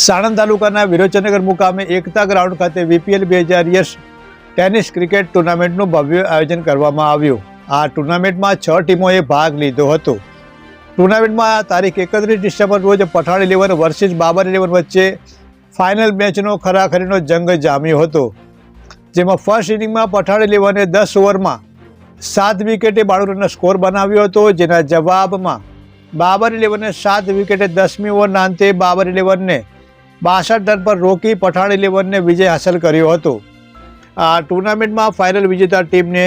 સાણંદ તાલુકાના વિરોચનગર મુકામે એકતા ગ્રાઉન્ડ ખાતે વીપીએલ બે હજાર યસ ટેનિસ ક્રિકેટ ટુર્નામેન્ટનું ભવ્ય આયોજન કરવામાં આવ્યું. આ ટુર્નામેન્ટમાં છ ટીમોએ ભાગ લીધો હતો. ટુર્નામેન્ટમાં તારીખ એકત્રીસ ડિસેમ્બર રોજ Pathan eleven versus Babar eleven વચ્ચે ફાઇનલ મેચનો ખરાખરીનો જંગ જામ્યો હતો. જેમાં ફર્સ્ટ ઇનિંગમાં પઠાણ ઇલેવને દસ ઓવરમાં સાત વિકેટે બાણું સ્કોર બનાવ્યો હતો. જેના જવાબમાં બાબર ઇલેવને સાત વિકેટે દસમી ઓવરના અંતે બાબર ઇલેવનને બાસઠ રન પર રોકી પઠાણ ઇલેવનને વિજય હાંસલ કર્યો હતો. આ ટુર્નામેન્ટમાં ફાઇનલ વિજેતા ટીમને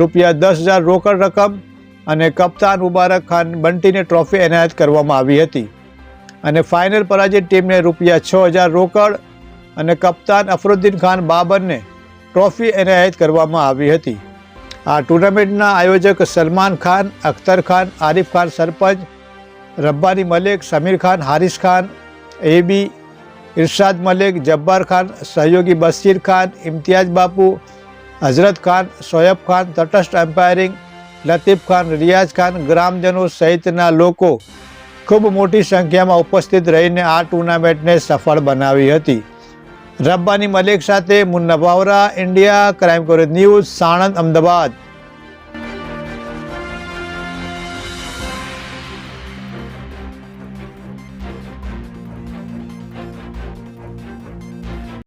રૂપિયા દસ હજાર રોકડ રકમ અને કપ્તાન મુબારક ખાન બંટીને ટ્રોફી એનાયત કરવામાં આવી હતી. અને ફાઇનલ પરાજિત ટીમને રૂપિયા છ હજાર રોકડ અને કપ્તાન અફરુદ્દીન ખાન બાબરને ટ્રોફી એનાયત કરવામાં આવી હતી. આ ટુર્નામેન્ટના આયોજક સલમાન ખાન, અખ્તર ખાન, આરિફ ખાન સરપંચ, રબ્બાની મલેક, સમીર ખાન હારિસ ખાન એબી ઇરશાદ મલિક, જબ્બાર ખાન, સહયોગી બશીર ખાન, ઇમ્તિયાઝ બાપુ, હઝરત ખાન શોયબ ખાન, તટસ્થ એમ્પાયરિંગ લતીફ ખાન, રિયાઝ ખાન, ગ્રામજનો સહિતના લોકો ખૂબ મોટી સંખ્યામાં ઉપસ્થિત રહીને આ ટુર્નામેન્ટને સફળ બનાવી હતી. રબ્બાની મલિક સાથે Munna Vavra India crime coverage news, Sanand, Ahmedabad.